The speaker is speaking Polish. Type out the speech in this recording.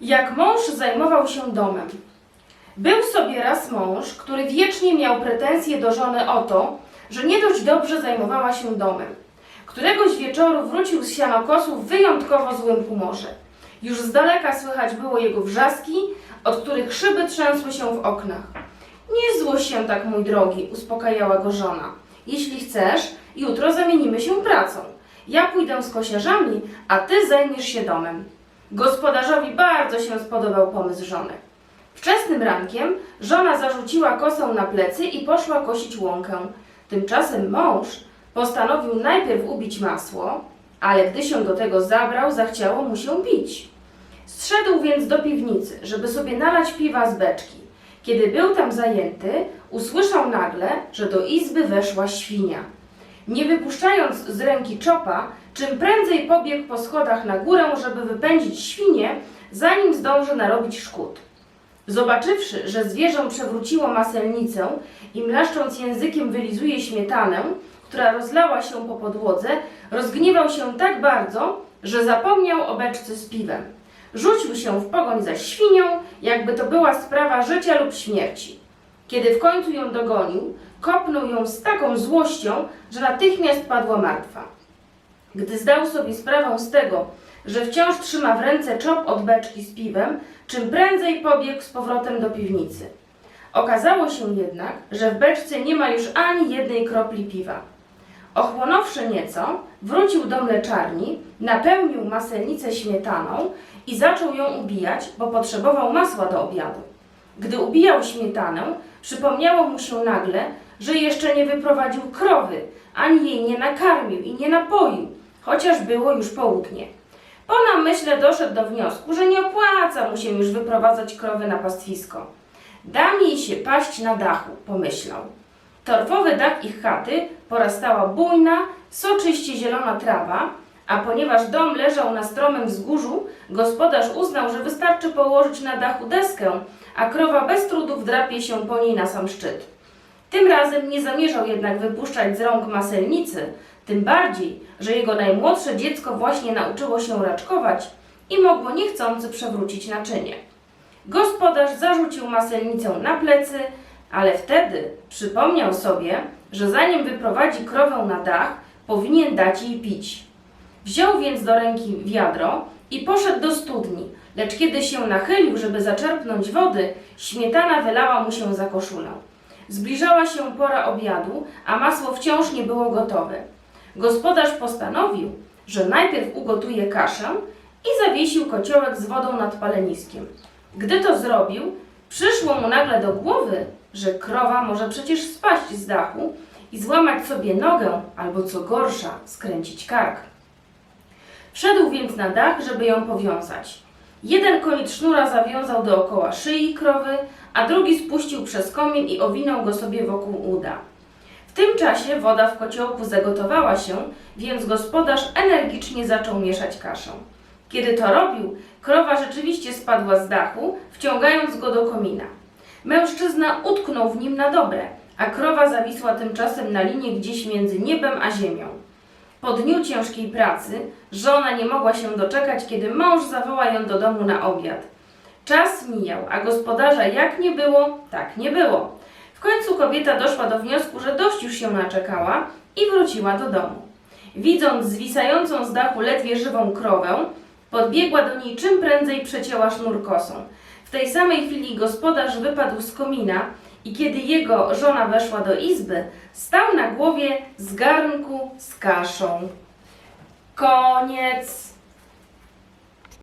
Jak mąż zajmował się domem. Był sobie raz mąż, który wiecznie miał pretensje do żony o to, że nie dość dobrze zajmowała się domem. Któregoś wieczoru wrócił z sianokosu w wyjątkowo złym humorze. Już z daleka słychać było jego wrzaski, od których szyby trzęsły się w oknach. Nie złość się tak, mój drogi, uspokajała go żona. Jeśli chcesz, jutro zamienimy się pracą. Ja pójdę z kosiarzami, a ty zajmiesz się domem. Gospodarzowi bardzo się spodobał pomysł żony. Wczesnym rankiem żona zarzuciła kosę na plecy i poszła kosić łąkę. Tymczasem mąż postanowił najpierw ubić masło, ale gdy się do tego zabrał, zachciało mu się pić. Zszedł więc do piwnicy, żeby sobie nalać piwa z beczki. Kiedy był tam zajęty, usłyszał nagle, że do izby weszła świnia. Nie wypuszczając z ręki czopa, czym prędzej pobiegł po schodach na górę, żeby wypędzić świnię, zanim zdąży narobić szkód. Zobaczywszy, że zwierzę przewróciło maselnicę i mlaszcząc językiem wylizuje śmietanę, która rozlała się po podłodze, rozgniewał się tak bardzo, że zapomniał o beczce z piwem. Rzucił się w pogoń za świnią, jakby to była sprawa życia lub śmierci. Kiedy w końcu ją dogonił, kopnął ją z taką złością, że natychmiast padła martwa. Gdy zdał sobie sprawę z tego, że wciąż trzyma w ręce czop od beczki z piwem, czym prędzej pobiegł z powrotem do piwnicy. Okazało się jednak, że w beczce nie ma już ani jednej kropli piwa. Ochłonąwszy nieco, wrócił do mleczarni, napełnił maselnicę śmietaną i zaczął ją ubijać, bo potrzebował masła do obiadu. Gdy ubijał śmietanę, przypomniało mu się nagle, że jeszcze nie wyprowadził krowy, ani jej nie nakarmił i nie napoił, chociaż było już południe. Po namyśle doszedł do wniosku, że nie opłaca mu się już wyprowadzać krowy na pastwisko. Dam jej się paść na dachu, pomyślał. Torfowy dach ich chaty porastała bujna, soczyście zielona trawa, a ponieważ dom leżał na stromym wzgórzu, gospodarz uznał, że wystarczy położyć na dachu deskę, a krowa bez trudu wdrapie się po niej na sam szczyt. Tym razem nie zamierzał jednak wypuszczać z rąk maselnicy, tym bardziej, że jego najmłodsze dziecko właśnie nauczyło się raczkować i mogło niechcący przewrócić naczynie. Gospodarz zarzucił maselnicę na plecy, ale wtedy przypomniał sobie, że zanim wyprowadzi krowę na dach, powinien dać jej pić. Wziął więc do ręki wiadro i poszedł do studni, lecz kiedy się nachylił, żeby zaczerpnąć wody, śmietana wylała mu się za koszulę. Zbliżała się pora obiadu, a masło wciąż nie było gotowe. Gospodarz postanowił, że najpierw ugotuje kaszę i zawiesił kociołek z wodą nad paleniskiem. Gdy to zrobił, przyszło mu nagle do głowy, że krowa może przecież spaść z dachu i złamać sobie nogę, albo co gorsza, skręcić kark. Wszedł więc na dach, żeby ją powiązać. Jeden koniec sznura zawiązał dookoła szyi krowy, a drugi spuścił przez komin i owinął go sobie wokół uda. W tym czasie woda w kociołku zagotowała się, więc gospodarz energicznie zaczął mieszać kaszę. Kiedy to robił, krowa rzeczywiście spadła z dachu, wciągając go do komina. Mężczyzna utknął w nim na dobre, a krowa zawisła tymczasem na linie gdzieś między niebem a ziemią. Po dniu ciężkiej pracy żona nie mogła się doczekać, kiedy mąż zawoła ją do domu na obiad. Czas mijał, a gospodarza jak nie było, tak nie było. W końcu kobieta doszła do wniosku, że dość już się naczekała i wróciła do domu. Widząc zwisającą z dachu ledwie żywą krowę, podbiegła do niej czym prędzej przecięła sznur kosą. W tej samej chwili gospodarz wypadł z komina i kiedy jego żona weszła do izby, stał na głowie z garnku z kaszą. Koniec.